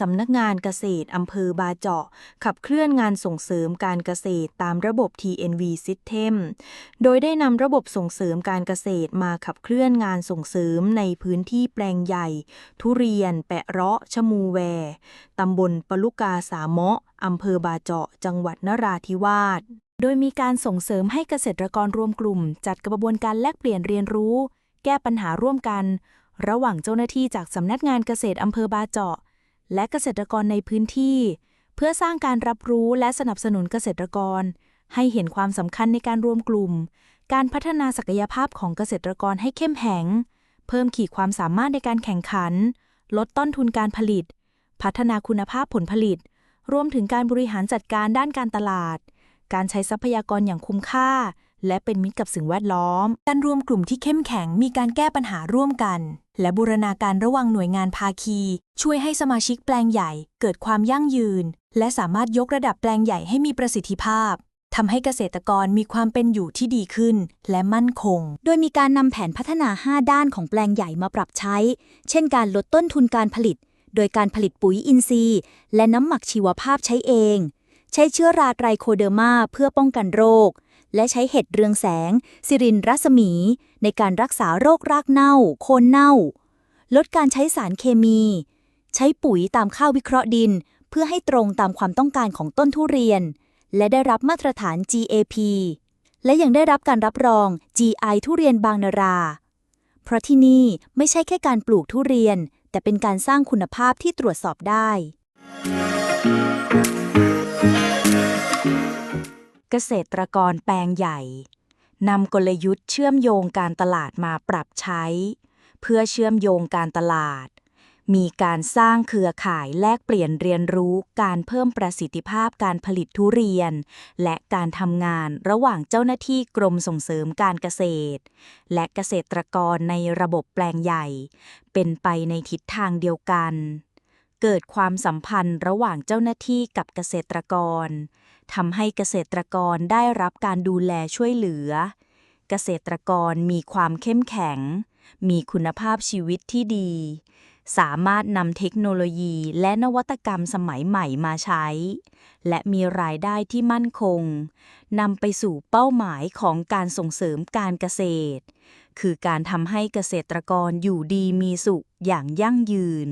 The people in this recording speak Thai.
สำนักงานเกษตรอำเภอบาเจาะ ขับเคลื่อนงานส่งเสริมการเกษตรตามระบบ TNV System โดยได้นำระบบส่งเสริมการเกษตรมาขับเคลื่อนงานส่งเสริมในพื้นที่แปลงใหญ่ ทุเรียน แปะเราะชะมูแว ตำบลปะลุกาสามะอำเภอบาเจาะ จังหวัดนราธิวาส โดยมีการส่งเสริมให้เกษตรกรรวมกลุ่ม จัดกระบวนการแลกเปลี่ยนเรียนรู้ แก้ปัญหาร่วมกัน ระหว่างเจ้าหน้าที่จากสำนักงานเกษตรอำเภอบาเจาะ และเกษตรกรในพื้นที่ เพื่อสร้างการรับรู้และสนับสนุนเกษตรกร ให้เห็นความสำคัญในการรวมกลุ่ม การพัฒนาศักยภาพของเกษตรกรให้เข้มแข็ง เพิ่มขีดความสามารถในการแข่งขัน ลดต้นทุนการผลิต พัฒนาคุณภาพผลผลิต รวมถึงการบริหารจัดการด้านการตลาด การใช้ทรัพยากรอย่างคุ้มค่า และเป็นมิตรกับสิ่งแวดล้อม การรวมกลุ่มที่เข้มแข็งมีการแก้ปัญหาร่วมกัน และบูรณาการระหว่างหน่วยงานภาคี ช่วยให้สมาชิกแปลงใหญ่ เกิดความยั่งยืน และสามารถยกระดับแปลงใหญ่ให้มีประสิทธิภาพทำให้เกษตรกรมีความเป็นอยู่ที่ดีขึ้น และมั่นคง โดยมีการนำแผนพัฒนา 5 ด้านของแปลงใหญ่มาปรับใช้ เช่นการลดต้นทุนการผลิต โดยการผลิตปุ๋ยอินทรีย์ และน้ำหมักชีวภาพใช้เอง ใช้เชื้อราไตรโคเดอร์มาเพื่อป้องกันโรค และใช้เห็ดเรืองแสง สิรินรัศมี ในการรักษาโรครากเน่า โคนเน่า ลดการใช้สารเคมี ใช้ปุ๋ยตามข้าววิเคราะห์ดิน เพื่อให้ตรงตามความต้องการของต้นทุเรียน และได้รับมาตรฐาน GAP และยังได้รับการรับรอง GI ทุเรียนบางนารา เพราะที่นี่ไม่ใช่แค่การปลูกทุเรียน แต่เป็นการสร้างคุณภาพที่ตรวจสอบได้ เกษตรกรแปลงใหญ่นำกลยุทธ์เชื่อมโยงการตลาดมาปรับใช้ เพื่อเชื่อมโยงการตลาด มีการสร้างเครือข่ายแลกเปลี่ยนเรียนรู้การเพิ่มประสิทธิภาพการผลิตทุเรียน และการทำงานระหว่างเจ้าหน้าที่กรมส่งเสริมการเกษตร และเกษตรกรในระบบแปลงใหญ่ เป็นไปในทิศทางเดียวกัน เกิดความสัมพันธ์ระหว่างเจ้าหน้าที่กับเกษตรกร ทำให้เกษตรกรได้รับการดูแลช่วยเหลือ เกษตรกรมีความเข้มแข็ง มีคุณภาพชีวิตที่ดี สามารถนำเทคโนโลยีและนวัตกรรมสมัยใหม่มาใช้ และมีรายได้ที่มั่นคงนำไปสู่เป้าหมายของการส่งเสริมการเกษตร คือการทำให้เกษตรกรอยู่ดีมีสุขอย่างยั่งยืน